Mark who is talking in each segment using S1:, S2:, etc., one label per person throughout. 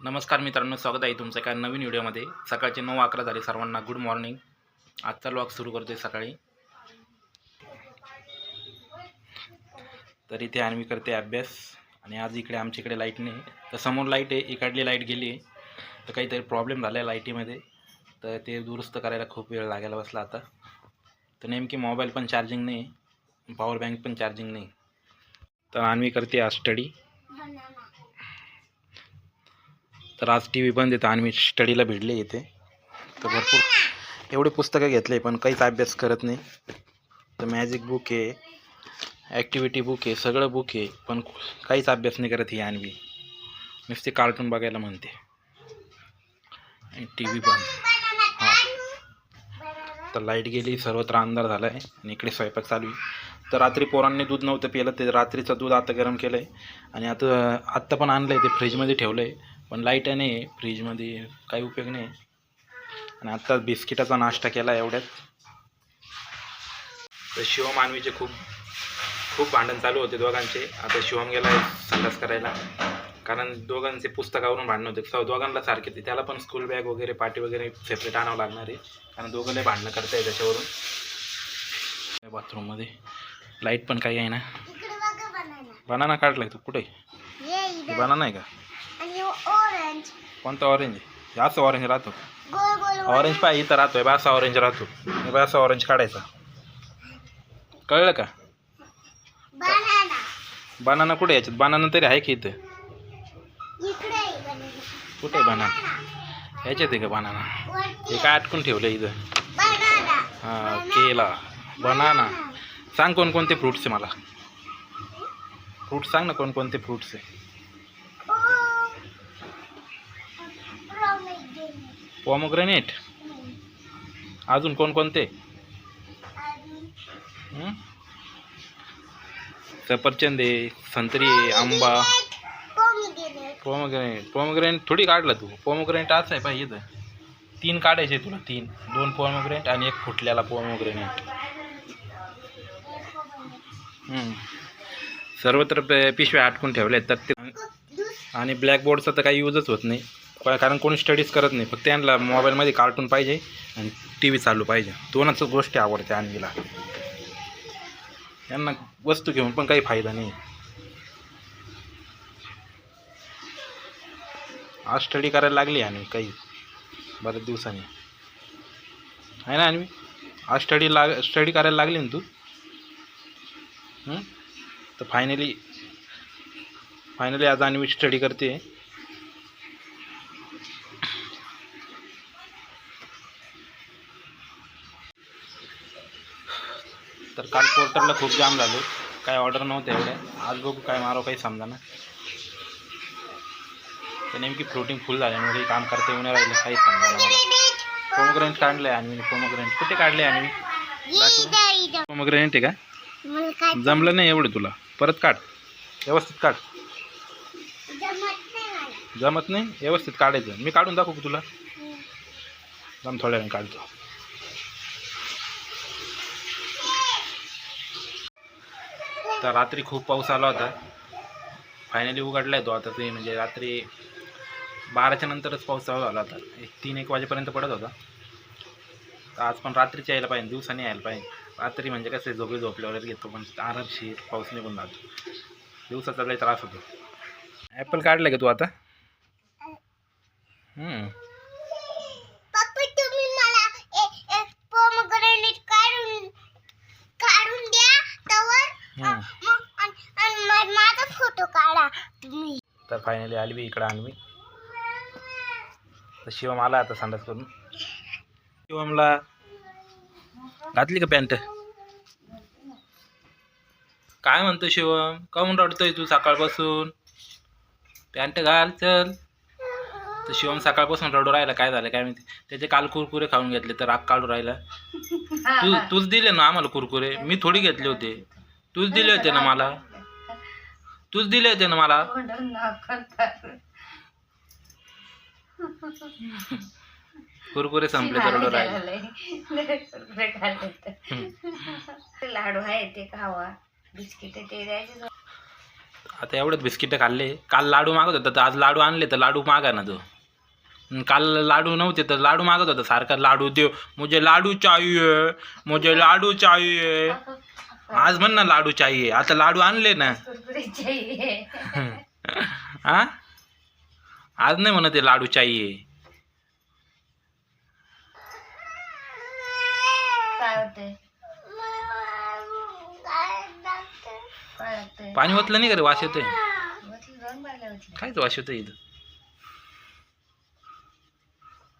S1: नमस्कार मित्रांनो स्वागत आहे तुमचं एका नवीन व्हिडिओमध्ये. सकाळचे नऊ अकरा झाले सर्वांना गुड मॉर्निंग आजचा लॉग सुरू करतोय सकाळी. तर इथे आणवी करते अभ्यास आणि आज इकडे आमच्या इकडे लाइट नाही. तर समोर लाइट आहे इकडली लाइट गेली आहे. तर काहीतरी प्रॉब्लेम झाला आहे लाईटीमध्ये तर ते दुरुस्त करायला खूप वेळ लागायला बसला आता. तर नेमकी मोबाईल पण चार्जिंग नाही पॉवर बँक पण चार्जिंग नाही. तर आणवी करते आज स्टडी तर आज टी व्ही बंद येतं आणि मी स्टडीला भिडले इथे. तर भरपूर एवढे पुस्तकं घेतले पण काहीच अभ्यास करत नाही. तर मॅजिक बुक आहे ॲक्टिव्हिटी बुक आहे सगळं बुक आहे पण काहीच अभ्यास नाही करत ही आणवी. नुसते कार्टून बघायला म्हणते. आणि टी व्ही बंद. हां. तर लाइट गेली सर्वत्र अंधार झाला आहे आणि इकडे स्वयंपाक चालू आहे. तर रात्री पोरांनी दूध नव्हतं पिलं ते रात्रीचं दूध आता गरम केलं आहे आणि आता आत्ता पण आणलं आहे ते फ्रीजमध्ये ठेवलं आहे पण लाइट नाही आहे फ्रीजमध्ये काही उपयोग नाही. आणि आत्ता बिस्किटाचा नाश्ता केला एवढ्यात. तर शिवम आणवीचे खूप खूप भांडण चालू होते दोघांचे. आता शिवम गेला आहे संडास करायला. कारण दोघांचे पुस्तकावरून भांडणं होते. स- दोघांना सारखे ते त्याला पण स्कूल बॅग वगैरे पाटी वगैरे सेपरेट आणावं लागणार आहे. कारण दोघं लय भांडणं करताय त्याच्यावरून. बाथरूममध्ये लाइट पण काही आहे ना. बनाना काढलाय तू. कुठे? बनाना आहे का?
S2: ऑरेंज
S1: कोणता ऑरेंज आहे जास्त ऑरेंज राहतो.
S2: गोल गोल
S1: ऑरेंज पाहिजे इथं राहतोय बा असा ऑरेंज राहतो. हे बा असा ऑरेंज काढायचा. कळलं का?
S2: बनाना
S1: बनाना कुठे याच्यात? बनाना तरी आहे की इथं?
S2: इकडे आहे banana.
S1: कुठे आहे बनाना ह्याच्यात आहे का बनाना हे काय अटकून ठेवलं इथं.
S2: बनाना
S1: हां केला. बनाना सांग कोणकोणते फ्रुट्स आहे मला. फ्रूट्स सांग ना कोणकोणते फ्रुट्स आहे. पॉमोग्रेनेट अजून कोणकोणते? सफरचंद आहे संत्री आहे आंबा. पोमोग्रेनेट पोमोग्रेनेट थोडी काढला तू. पोमोग्रेनेट असं आहे पाहिजे तीन काढायचे तुला तीन. दोन पोमोग्रेनेट आणि एक फुटल्याला पोमोग्रेनेट सर्वत्र पिशव्या आटकून ठेवल्या आहेत तर ते आणि ब्लॅकबोर्डचा तर काही यूजच होत नाही. कारण कोणी स्टडीज करत नाही. फक्त यांना मोबाईलमध्ये कार्टून पाहिजे आणि टी व्ही चालू पाहिजे. दोनच गोष्टी आवडते आणवीला यांना वस्तू घेऊन पण काही फायदा नाही. आज स्टडी करायला लागली आणि काही बऱ्याच दिवसांनी. आहे ना आणवी आज स्टडी लाग स्टडी करायला लागली ना तू? तर फायनली फायनली आज आणवी स्टडी करते. तर काल पोर्टरला खूप जाम झालो. काय ऑर्डर नव्हतं एवढ्या आज बघू काय मारो काही समजा ना. तर नेमकी फ्लोटिंग फुल झाल्यामुळे काम करता येऊन राहिलं काही समजा मला. पोमोग्रेनेट काढलं आणि पोमोग्रेनेट कुठे काढले आणि. पोमोग्रेनेट आहे का? जमलं नाही एवढं तुला. परत काढ. व्यवस्थित काढ.
S2: जमत नाही.
S1: व्यवस्थित काढायचं. मी काढून दाखवू तुला? जम थोड्या वेळाने काढतो. तर रात्री खूप पाऊस आला होता. फायनली उघडला आहे तो. आता ते म्हणजे रात्री बाराच्या नंतरच पाऊस चालू झाला होता. एक तीन एक वाजेपर्यंत पडत होता. तर आज पण रात्रीच यायला पाहिजे दिवसाने यायला पाहिजे. रात्री म्हणजे कसं झोपे झोपल्यावर घेतो पण आरामशीर पाऊस निघून जातो. दिवसाचा लई त्रास होतो. ॲपल काढलं का तू आता हम्म.
S2: पप्पा तुम्ही मला ए- ए- pomegranate काढून काढून द्या तवर
S1: हम्म.
S2: मग आणि- आणि मा- माझा फोटो काढा. तुम्ही
S1: तर फायनली आली बी इकडं आणवी तर शिवम आला आता संडास करून. शिवमला घातली का पॅन्ट? काय म्हणतो शिवम? काहून रडतोय तू सकाळपासून? पॅन्ट घाल चल. तर शिवम सकाळपासून रडू राहिला. काय झालं काय माहिती? त्याचे काल कुरकुरे खाऊन घेतले तर राग काढू राहिला. तू तूच दिले ना आम्हाला कुरकुरे? मी थोडी घेतले होते. तूच दिले होते ना मला? तूच दिले होते ना मला? कुरकुरे संपले तर
S3: लाडू आहे ते खावा. बिस्किट ते द्यायचे
S1: आता एवढेच बिस्किटं खाल्ले. काल लाडू मागत होता तर आज लाडू आणले तर लाडू मागा ना तो. काल लाडू नव्हते तर लाडू मागत होता सारखा लाडू देव. मुझे लाडू चाहिए मुझे लाडू चाहिए. आज म्हण ना लाडू चाहिए. आता लाडू आणले ना.
S3: चाहिए
S1: हा आज नाही म्हणत आहे लाडू चाहिए
S3: काय होते
S2: काय लागतं?
S3: काय लागतंय
S1: पाणी ओतलं नाही का रे? वास येतोय. कायच वास येतोय इथं.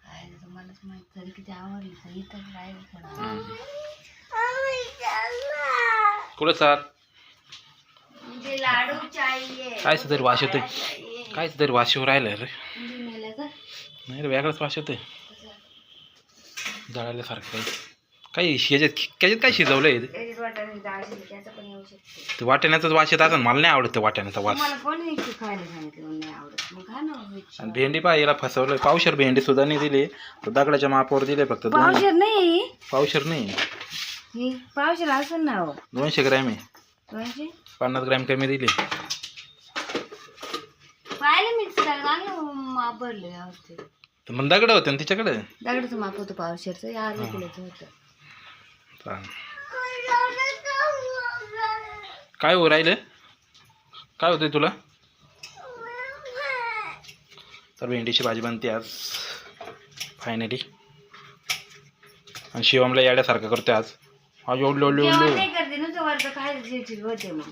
S3: काय तुम्हालाच माहीत तरी किती आवडली तर इथं राहिलं थोडं
S1: हम्म.
S2: आम्ही चाललो.
S1: कुठं सर
S3: मुझे
S1: कायच तरी येतोय
S3: चाहिए
S1: कायच तरी येऊ राहिलं रे.
S3: का?
S1: नाही रे वेगळाच वास येतोय जळाल्यासारखं काही. काही याच्यात त्याच्यात काय शिजवलं आहे
S3: त्याच्यात वाटाणे डाळ शिजली त्याचं पण येऊ शकते
S1: ते वाटाण्याचाच वास येत असेल मला नाही आवडत ते वाटाण्याचा वास. आणि भेंडी पा याला फसवलं पावशर भेंडी सुद्धा नाही दिली. तो दगडाच्या मापावर दिले फक्त
S3: पावशेर नाही?
S1: पावशर नाही.
S3: पावशेर असेल ना हो.
S1: दोनशे ग्रॅम आहे. पन्नास ग्रॅम कमी दिली.
S3: पाहिलं मिक्स चांगलं माप भरलं व्यवस्थित
S1: तर मग दगड होते ना तिच्याकडे?
S3: दगडाचं माप होतं पावशेरचं या अर्धा किलोचं होतं.
S1: चालेल. काय हो राहिलं? काय होतंय तुला? तर भेंडीची भाजी बनते आज. फायनली आणि शिवमला याड्यासारखं करते आज. आज ओढले ओढले
S3: जेवण
S1: ओढले
S3: नाही करते ना खायला होते मग.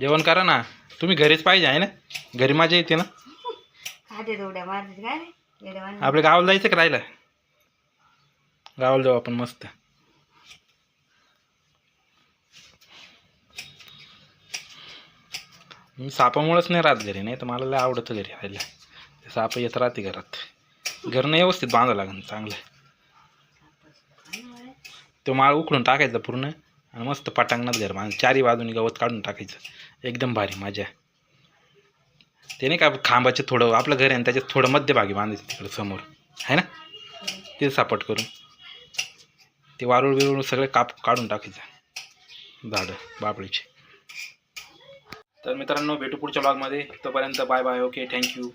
S1: जेवण करा ना. तुम्ही घरीच पाहिजे आहे ना? घरी माझ्या येते ना.
S3: खाते तेवढ्या मारते काय रे येड्यावानी.
S1: आपल्या गावाला जायचं का राहिलं गावाला जाऊ आपण मस्त. मी सापामुळेच नाही राहत घरी नाही तर मला लय आवडतं घरी राहायला. ते साप येत राहते घरात. घरनं व्यवस्थित बांधावं लागेल चांगलं. तो माळ उकडून टाकायचा पूर्ण. मस्त पटांगणात घर बांध चारी बाजूनी गवत काढून टाकायचं. एकदम भारी मजा. ते नाही का खांबाचे थोडं आपलं घर आहे ना त्याच्यात थोडं मध्यभागी बांधायचं तिकडं समोर. आहे ना? ते सापट करून. ते वारूळ बिरुळ सगळे काप काढून टाकायचं. झाडं बाबळीचे तर मित्रांनो भेटू पुढच्या ब्लॉगमध्ये तोपर्यंत बाय बाय ओके थँक्यू